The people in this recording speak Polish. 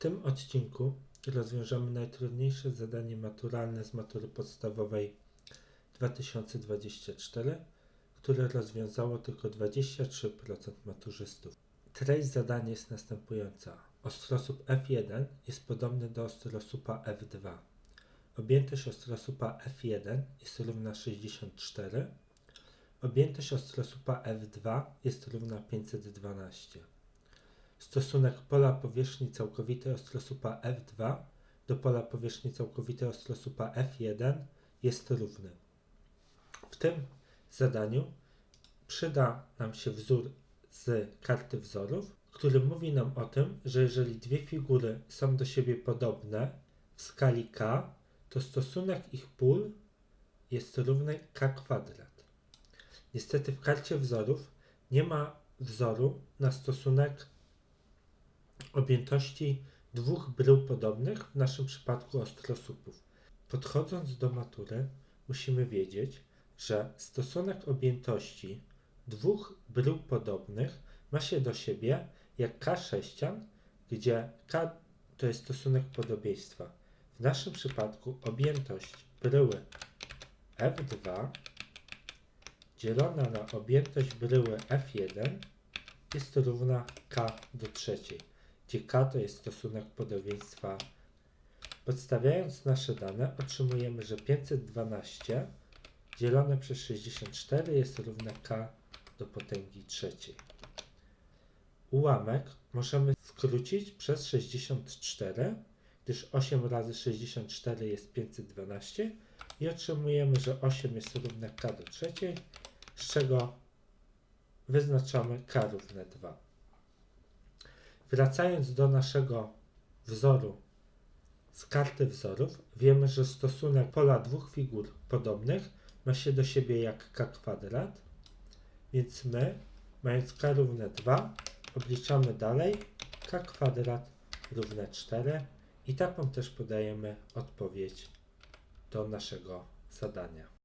tym odcinku rozwiążemy najtrudniejsze zadanie maturalne z matury podstawowej 2024, które rozwiązało tylko 23% maturzystów. Treść zadania jest następująca. Ostrosłup F1 jest podobny do ostrosłupa F2. Objętość ostrosłupa F1 jest równa 64. Objętość ostrosłupa F2 jest równa 512. Stosunek pola powierzchni całkowitej ostrosłupa F2 do pola powierzchni całkowitej ostrosłupa F1 jest równy. W tym zadaniu przyda nam się wzór z karty wzorów, który mówi nam o tym, że jeżeli dwie figury są do siebie podobne w skali k, to stosunek ich pól jest równy k kwadrat. Niestety w karcie wzorów nie ma wzoru na stosunek objętości dwóch brył podobnych, w naszym przypadku ostrosłupów. Podchodząc do matury, musimy wiedzieć, że stosunek objętości dwóch brył podobnych ma się do siebie jak k sześcian, gdzie k to jest stosunek podobieństwa. W naszym przypadku objętość bryły F2 dzielona na objętość bryły F1 jest równa k do trzeciej, gdzie k to jest stosunek podobieństwa. Podstawiając nasze dane otrzymujemy, że 512 dzielone przez 64 jest równe k do potęgi trzeciej. Ułamek możemy skrócić przez 64, gdyż 8 razy 64 jest 512 i otrzymujemy, że 8 jest równe k do trzeciej, z czego wyznaczamy k równe 2. Wracając do naszego wzoru z karty wzorów, wiemy, że stosunek pola dwóch figur podobnych ma się do siebie jak k kwadrat, więc my, mając k równe 2, obliczamy dalej k kwadrat równe 4 i taką też podajemy odpowiedź do naszego zadania.